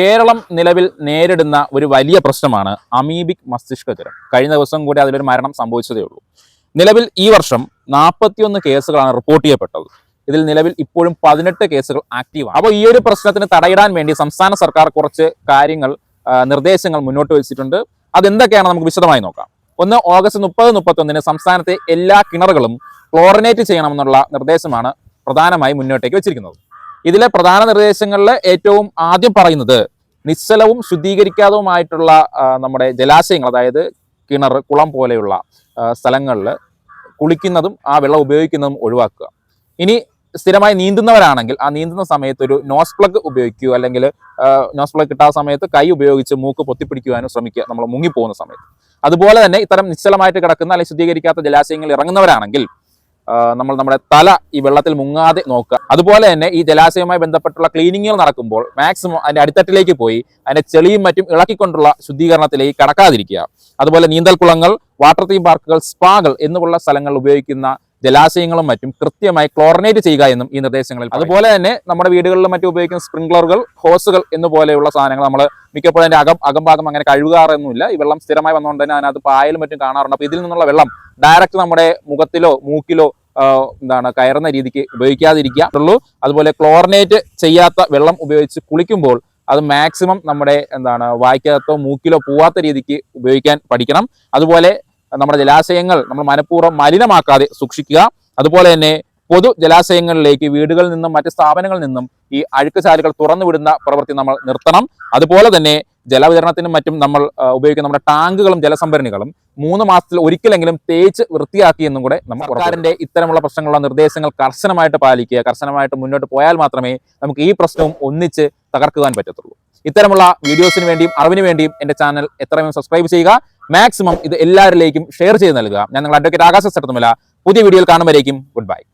കേരളം നിലവിൽ നേരിടുന്ന ഒരു വലിയ പ്രശ്നമാണ് അമീബിക് മസ്തിഷ്ക ജ്വരം. കഴിഞ്ഞ ദിവസം കൂടി അതിലൊരു മരണം സംഭവിച്ചതേ ഉള്ളൂ. നിലവിൽ ഈ വർഷം നാൽപ്പത്തിയൊന്ന് കേസുകളാണ് റിപ്പോർട്ട് ചെയ്യപ്പെട്ടത്. ഇതിൽ നിലവിൽ ഇപ്പോഴും പതിനെട്ട് കേസുകൾ ആക്റ്റീവാണ്. അപ്പോൾ ഈ ഒരു പ്രശ്നത്തിന് തടയിടാൻ വേണ്ടി സംസ്ഥാന സർക്കാർ കുറച്ച് കാര്യങ്ങൾ നിർദ്ദേശങ്ങൾ മുന്നോട്ട് വെച്ചിട്ടുണ്ട്. അതെന്തൊക്കെയാണ് നമുക്ക് വിശദമായി നോക്കാം. ഒന്ന് ഓഗസ്റ്റ് മുപ്പത് മുപ്പത്തൊന്നിന് സംസ്ഥാനത്തെ എല്ലാ കിണറുകളും ക്ലോറിനേറ്റ് ചെയ്യണമെന്നുള്ള നിർദ്ദേശമാണ് പ്രധാനമായി മുന്നോട്ടേക്ക് വെച്ചിരിക്കുന്നത്. ഇതിലെ പ്രധാന നിർദ്ദേശങ്ങളിൽ ഏറ്റവും ആദ്യം പറയുന്നത് നിശ്ചലവും ശുദ്ധീകരിക്കാത്തതുമായിട്ടുള്ള നമ്മുടെ ജലാശയങ്ങൾ അതായത് കിണർ കുളം പോലെയുള്ള സ്ഥലങ്ങളിൽ കുളിക്കുന്നതും ആ വെള്ളം ഉപയോഗിക്കുന്നതും ഒഴിവാക്കുക. ഇനി സ്ഥിരമായി നീന്തുന്നവരാണെങ്കിൽ ആ നീന്തുന്ന സമയത്ത് ഒരു നോസ് പ്ലഗ് ഉപയോഗിക്കുക അല്ലെങ്കിൽ നോസ് പ്ലഗ് കിട്ടാത്ത സമയത്ത് കൈ ഉപയോഗിച്ച് മൂക്ക് പൊത്തിപ്പിടിക്കുവാനും ശ്രമിക്കുക നമ്മൾ മുങ്ങിപ്പോകുന്ന സമയത്ത്. അതുപോലെ തന്നെ ഇത്തരം നിശ്ചലമായിട്ട് കിടക്കുന്ന അല്ലെങ്കിൽ ശുദ്ധീകരിക്കാത്ത ജലാശയങ്ങളിൽ ഇറങ്ങുന്നവരാണെങ്കിൽ നമ്മൾ നമ്മുടെ തല ഈ വെള്ളത്തിൽ മുങ്ങാതെ നോക്കുക. അതുപോലെ തന്നെ ഈ ജലാശയവുമായി ബന്ധപ്പെട്ടുള്ള ക്ലീനിങ്ങുകൾ നടക്കുമ്പോൾ മാക്സിമം അതിന്റെ അടിത്തട്ടിലേക്ക് പോയി അതിന്റെ ചെളിയും മറ്റും ഇളക്കിക്കൊണ്ടുള്ള ശുദ്ധീകരണത്തിലേക്ക് കടക്കാതിരിക്കുക. അതുപോലെ നീന്തൽക്കുളങ്ങൾ വാട്ടർ തീം പാർക്കുകൾ സ്പാകൾ എന്നുള്ള സ്ഥലങ്ങൾ ഉപയോഗിക്കുന്ന ജലാശയങ്ങളും മറ്റും കൃത്യമായി ക്ലോറിനേറ്റ് ചെയ്യുക എന്നും ഈ നിർദ്ദേശങ്ങളിൽ അതുപോലെ തന്നെ നമ്മുടെ വീടുകളിലും മറ്റും ഉപയോഗിക്കുന്ന സ്പ്രിംഗ്ലറുകൾ ഹോസുകൾ എന്നുപോലെയുള്ള സാധനങ്ങൾ നമ്മൾ മിക്കപ്പോഴും അതിന്റെ അകം അകംഭാഗം അങ്ങനെ കഴുകാറൊന്നുമില്ല. ഈ വെള്ളം സ്ഥിരമായി വന്നുകൊണ്ട് തന്നെ അതിനകത്ത് പായലും മറ്റും കാണാറുണ്ട്. അപ്പോൾ ഇതിൽ നിന്നുള്ള വെള്ളം ഡയറക്റ്റ് നമ്മുടെ മുഖത്തിലോ മൂക്കിലോ എന്താണ് കയറുന്ന രീതിക്ക് ഉപയോഗിക്കാതിരിക്കുക. ഉള്ളൂ. അതുപോലെ ക്ലോറിനേറ്റ് ചെയ്യാത്ത വെള്ളം ഉപയോഗിച്ച് കുളിക്കുമ്പോൾ അത് മാക്സിമം നമ്മുടെ എന്താണ് വായ്ക്കകത്തോ മൂക്കിലോ പോവാത്ത രീതിക്ക് ഉപയോഗിക്കാൻ പഠിക്കണം. അതുപോലെ നമ്മുടെ ജലാശയങ്ങൾ നമ്മൾ മനഃപൂർവം മലിനമാക്കാതെ സൂക്ഷിക്കുക. അതുപോലെ തന്നെ പൊതു ജലാശയങ്ങളിലേക്ക് വീടുകളിൽ നിന്നും മറ്റ് സ്ഥാപനങ്ങളിൽ നിന്നും ഈ അഴുക്കുചാലുകൾ തുറന്നു വിടുന്ന പ്രവൃത്തി നമ്മൾ നിർത്തണം. അതുപോലെ തന്നെ ജലവിതരണത്തിനും മറ്റും നമ്മൾ ഉപയോഗിക്കുന്ന നമ്മുടെ ടാങ്കുകളും ജലസംഭരണികളും മൂന്ന് മാസത്തിൽ ഒരിക്കലെങ്കിലും തേച്ച് വൃത്തിയാക്കി എന്നും കൂടെ നമ്മൾ സർക്കാരിന്റെ ഇത്തരമുള്ള പ്രശ്നങ്ങളുള്ള നിർദ്ദേശങ്ങൾ കർശനമായിട്ട് പാലിക്കുക കർശനമായിട്ട് മുന്നോട്ട് പോയാൽ മാത്രമേ നമുക്ക് ഈ പ്രശ്നവും ഒന്നിച്ച് തകർക്കുവാൻ പറ്റത്തുള്ളൂ. ഇത്തരമുള്ള വീഡിയോസിന് വേണ്ടിയും അറിവിന് വേണ്ടിയും എന്റെ ചാനൽ എത്രയും സബ്സ്ക്രൈബ് ചെയ്യുക. മാക്സിമം ഇത് എല്ലാവരിലേക്കും ഷെയർ ചെയ്ത് നൽകുക. ഞാൻ നിങ്ങൾ അഡ്വക്കേറ്റ് ആകാശ സ്ഥലത്തുമല്ല പുതിയ വീഡിയോയിൽ കാണുമ്പോഴേക്കും ഗുഡ് ബൈ.